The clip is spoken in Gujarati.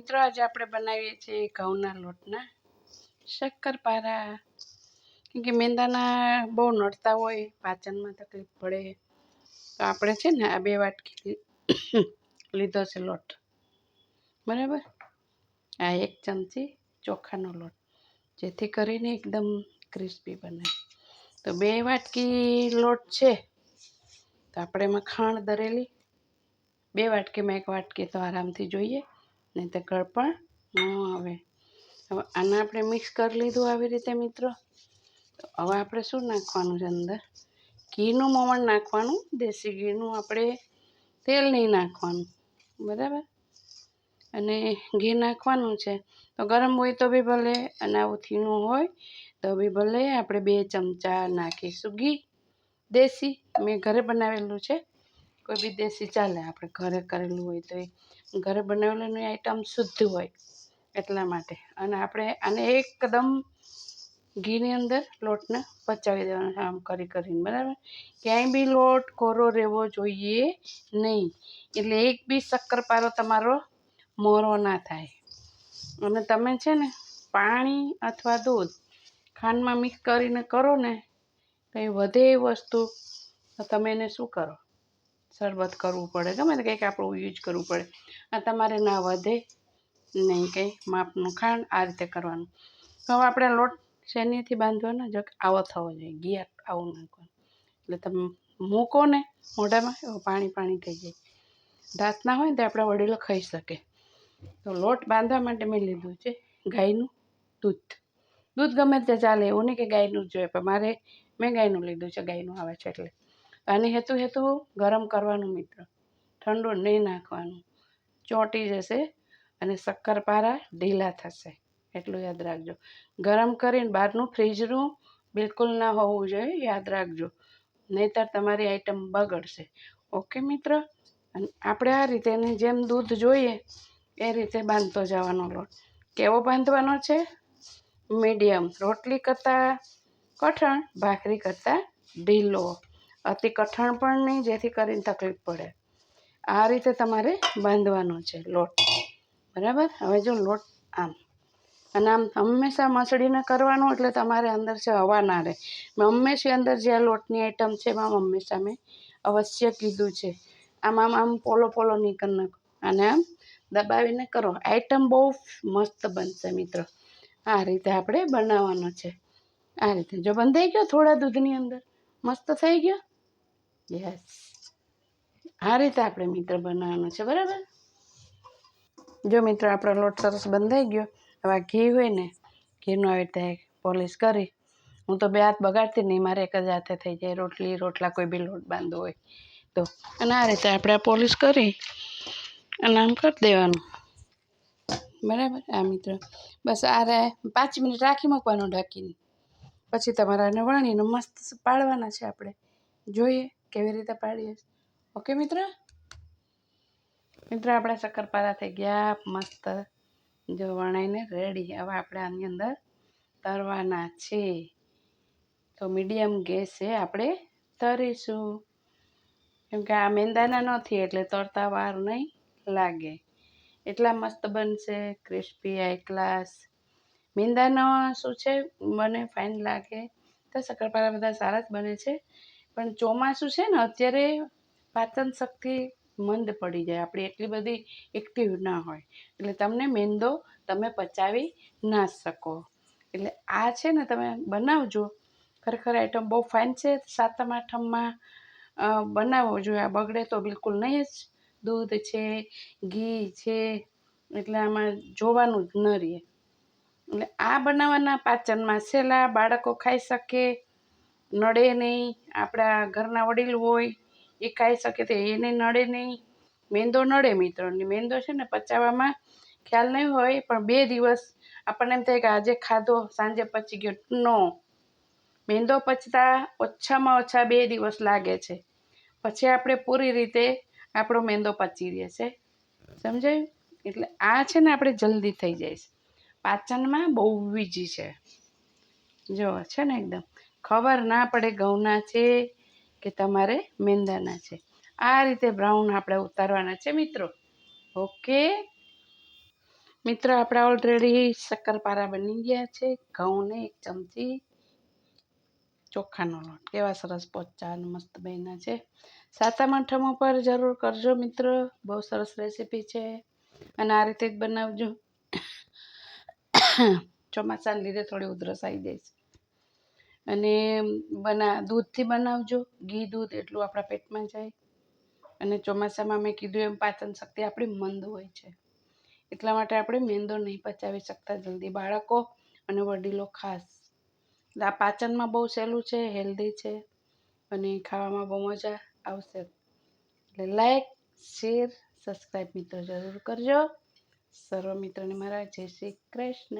મિત્રો, આજે આપણે બનાવીએ છીએ ઘઉંના લોટના શક્કરપારા. કેમ કે મેંદાના બહુ નડતા હોય, પાચનમાં તકલીફ પડે. તો આપણે છે ને આ બે વાટકી લીધો છે લોટ. બરાબર? આ એક ચમચી ચોખાનો લોટ, જેથી કરીને એકદમ ક્રિસ્પી બને. તો બે વાટકી લોટ છે. તો આપણે એમાં ખાંડ દરેલી, બે વાટકીમાં એક વાટકી તો આરામથી જોઈએ. નહીં તો ગળપણ ન આવે. હવે આને આપણે મિક્સ કરી લીધું આવી રીતે મિત્રો. તો હવે આપણે શું નાખવાનું છે અંદર? ઘીનું મોવણ નાખવાનું, દેશી ઘીનું આપણે તેલ નહીં નાખવાનું. બરાબર? અને ઘી નાખવાનું છે. તો ગરમ હોય તો બી ભલે અને આવું થીનું હોય તો બી ભલે, આપણે બે ચમચા નાખીશું ઘી. દેશી, મેં ઘરે બનાવેલું છે. કોઈ બી દેશી ચાલે, આપણે ઘરે કરેલું હોય તો એ ઘરે બનાવેલુંની આઈટમ શુદ્ધ હોય એટલા માટે. અને આપણે આને એકદમ ઘીની અંદર લોટને પચાવી દેવાનો આમ કરી કરીને, બરાબર? ક્યાંય બી લોટ કોરો રહેવો જોઈએ નહીં. એટલે એક બી શક્કરપારો તમારો મોરો ના થાય. અને તમે છે ને પાણી અથવા દૂધ ખાંડમાં મિક્સ કરીને કરો ને તો એ વધે એ વસ્તુ. તો તમે એને શું કરો? શરબત કરવું પડે. ગમે તે કંઈક આપણું યુઝ કરવું પડે. આ તમારે ના વધે નહીં કંઈ માપનું ખાંડ આ રીતે કરવાનું. હવે આપણે લોટ શેનીથી બાંધવાનો જો આવો થવો જોઈએ. ઘી આવું નાખવાનું એટલે તમે મૂકો ને મોઢામાં, એવું પાણી પાણી થઈ જાય. દાંતના હોય ને તો આપણા વડીલો ખાઈ શકે. તો લોટ બાંધવા માટે મેં લીધું છે ગાયનું દૂધ. દૂધ ગમે તે ચાલે એવું નહીં કે ગાયનું જ જોઈએ પણ મારે, મેં ગાયનું લીધું છે, ગાયનું આવે છે એટલે. આની હેતુ હેતુ ગરમ કરવાનું મિત્ર. ઠંડુ નહીં નાખવાનું. ચોંટી જશે અને શક્કરપારા ઢીલા થશે. એટલું યાદ રાખજો. ગરમ કરીને બહારનું ફ્રીજનું બિલકુલ ના હોવું જોઈએ, યાદ રાખજો. નહીંતર તમારી આઈટમ બગડશે. ઓકે મિત્ર? અને આપણે આ રીતે જેમ દૂધ જોઈએ, એ રીતે બાંધતો જવાનો લોટ. કેવો બાંધવાનો છે? મીડિયમ. રોટલી કરતાં કઠણ, ભાખરી કરતાં ઢીલો. અતિ કઠણ પણ નહીં, જેથી કરીને તકલીફ પડે. આ રીતે તમારે બાંધવાનો છે લોટ. બરાબર? હવે જો લોટ આમ. અને આમ હંમેશા મસળીને કરવાનું એટલે તમારે અંદર છે હવા ના રહે. મેં હંમેશા અંદર જે આ લોટની આઈટમ છે એમાં હંમેશા મેં અવશ્ય કીધું છે. આમ આમ આમ પોલો પોલો નહીં કરી નાખો. અને આમ દબાવીને કરો. આઈટમ બહુ મસ્ત બનશે મિત્રો. આ રીતે આપણે બનાવવાનો છે. આ રીતે. જો બંધાઈ ગયો થોડા દૂધની અંદર? મસ્ત થઈ ગયો? યસ આ રીતે આપણે મિત્ર બનાવવાનો છે, બરાબર? જો મિત્રો, આપણો લોટ સરસ બંધાઈ ગયો, હવે ઘી હોય ને, ઘીનું આવી રીતે પોલિશ કરી, હું તો બે હાથ બગાડતી નહીં, મારે એક જ હાથે થઈ જાય, રોટલી, રોટલા, કોઈ બી લોટ બાંધવો હોય, તો. અને આ રીતે આપણે આ પોલિશ કરી, અને આમ કરી દેવાનું. બરાબર? આ મિત્રો, બસ આ રે પાંચ મિનિટ રાખી મૂકવાનું ઢાંકીને. પછી તમારે આને વણીને મસ્ત પાડવાના છે આપણે. જોઈએ. કેવી રીતે પાડીએ ઓકે, મિત્ર? મિત્ર, આપણા શક્કરપારા થઈ ગયા. મસ્ત જો વણાઈને રેડી હવે આપણે આની અંદર તરવાના છે તો મીડિયમ ગેસે આપણે તરીશું. કેમ કે આ મેંદાના નથી, એટલે તરતા વાર નહીં લાગે. એટલા મસ્ત બનશે ક્રિસ્પી આઈ ક્લાસ મેંદાનો શું છે? મને ફાઇન લાગે. તો શક્કરપારા બધા સારા જ બને છે. પણ ચોમાસું છે ને, અત્યારે પાચન શક્તિ મંદ પડી જાય. આપણી એટલી બધી એક્ટિવ ના હોય. એટલે તમને મેંદો તમે પચાવી ના શકો. એટલે આ છે ને તમે બનાવજો. ખરેખર આઈટમ બહુ ફાઇન છે. સાતમ, આઠમમાં બનાવવો જોઈએ. આ બગડે તો બિલકુલ નહીં જ. દૂધ છે, ઘી છે, એટલે આમાં જોવાનું જ ન રહે એટલે આ બનાવવાના પાચનમાં સેલા, બાળકો ખાઈ શકે. નડે નહીં, આપણા ઘરના વડીલ હોય, એ ખાઈ શકે તો એને નડે નહીં. મેંદો નડે મિત્રોને મેંદો છે ને પચાવવામાં ખ્યાલ નહીં હોય, પણ બે દિવસ આપણને એમ થાય કે આજે ખાધો, સાંજે પચી ગયો. નો. મેંદો પચતા ઓછામાં ઓછા બે દિવસ લાગે છે. પછી આપણે પૂરી રીતે આપણો મેંદો પચી રહે છે. સમજાયું? એટલે આ છે ને આપણે જલ્દી થઈ જાય છે. પાચનમાં બહુ ઈજી છે. જો, છે ને એકદમ. ખબર ના પડે ઘઉંના છે કે તમારે મેંદાના છે. આ રીતે બ્રાઉન આપણે ઉતારવાના છે મિત્રો. ઓકે? મિત્રો, આપણા ઓલરેડી શક્કરપારા બની ગયા છે. ઘઉંને એક ચમચી ચોખાનો લોટ. કેવા સરસ પોચા મસ્ત બન્યા છે. સાતમ, આઠમ ઉપર જરૂર કરજો મિત્રો. બહુ સરસ રેસીપી છે. અને આ રીતે જ બનાવજો. ચોમાસાને લીધે થોડી ઉધરસ આવી જાય છે. અને બના, દૂધથી બનાવજો. ઘી દૂધ એટલું આપણા પેટમાં જાય. અને ચોમાસામાં મેં કીધું એમ પાચન શક્તિ આપણી મંદ હોય છે. એટલા માટે આપણે મેંદો નહીં પચાવી શકતા જલ્દી. બાળકો અને વડીલો ખાસ. આ પાચનમાં બહુ સહેલું છે, હેલ્ધી છે અને ખાવામાં બહુ મજા આવશે. એટલે લાઈક, શેર, સબસ્ક્રાઈબ મિત્રો જરૂર કરજો. સર્વ મિત્રોને મારા જય શ્રી કૃષ્ણ.